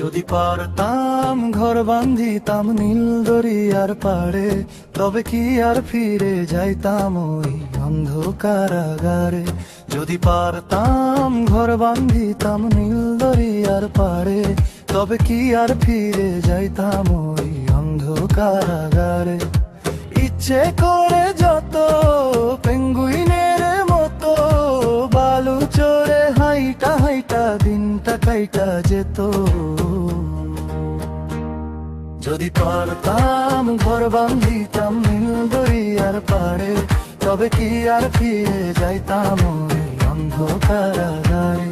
যদি পারতাম ঘর বান্ধিতাম নীল দরিয়ার পাড়ে, তবে কি আর ফিরে যাইতাম ওই অন্ধকারাগারে যদি পারতাম ঘর বান্ধিতাম নীল দরিয়ার পাড়ে, তবে কি আর ফিরে যাইতাম ওই অন্ধকারাগারে ইচ্ছে করে কাইটা যেত। যদি পারতাম, ঘর বান্ধিতাম নীল দরিয়ার পাড়ে, তবে কি আর ফিরে যাইতাম ওই অন্ধকারাগারে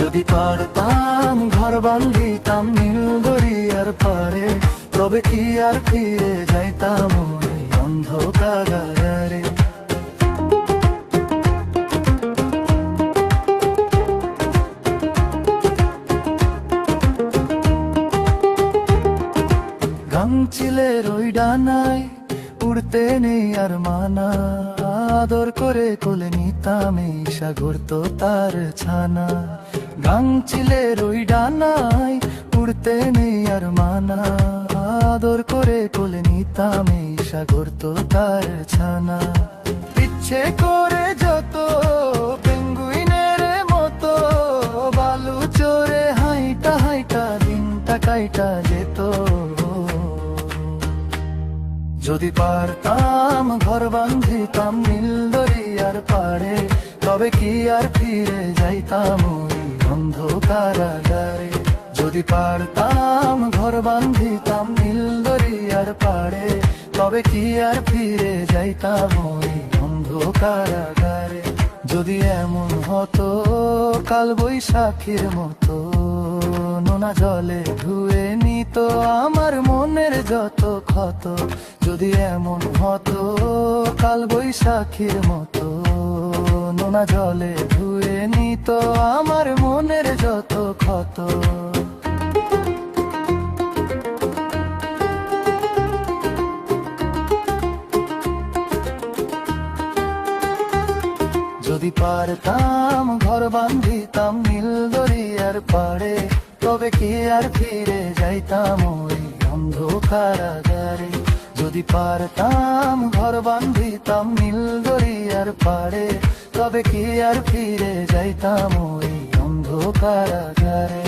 যদি পারতাম, ঘর বান্ধিতাম নীল দরিয়ার পাড়ে, তবে কি আর ফিরে যাইতাম গাংচিলের ওই ডানায় উড়তে নেই আর মানা। আদর করে কোলে নিতাম এই সাগর তো তার ছানা। গাংচিলের ওই ডানায় উড়তে নেই আর মানা। আদর করে কোলে নিতাম এই সাগর তো তার ছানা। ইচ্ছে করে যত পেঙ্গুইনের মতো, বালু চোরে হাইটা হাইটা, দিনটা কাইটা যেত যদি পারতাম ঘর বান্ধিতাম নীল দরিয়ার পাড়ে, তবে কি আর ফিরে যাইতাম ওই অন্ধকারাগারে? যদি পারতাম ঘর বান্ধিতাম নীল দরিয়ার পাড়ে, তবে কি আর ফিরে যাইতাম ওই অন্ধকারাগারে? যদি এমন হতো কাল বৈশাখীর মতো, নোনা জলে ধুয়ে নিত মনের যত ক্ষত, যদি এমন হতো, কাল বৈশাখীর মতো। নোনা জলে ধুয়ে নিত আমার মনের যত ক্ষত। যদি পারতাম, ঘর বান্ধিতাম নীল দরিয়ার পাড়ে, তবে কি আর ফিরে যাইতাম ওই অন্ধকারাগারে যদি পারতাম ঘর বান্ধিতাম, নীল দরিয়ার পাড়ে, তবে কি আর ফিরে যাইতাম ওই অন্ধকারাগারে?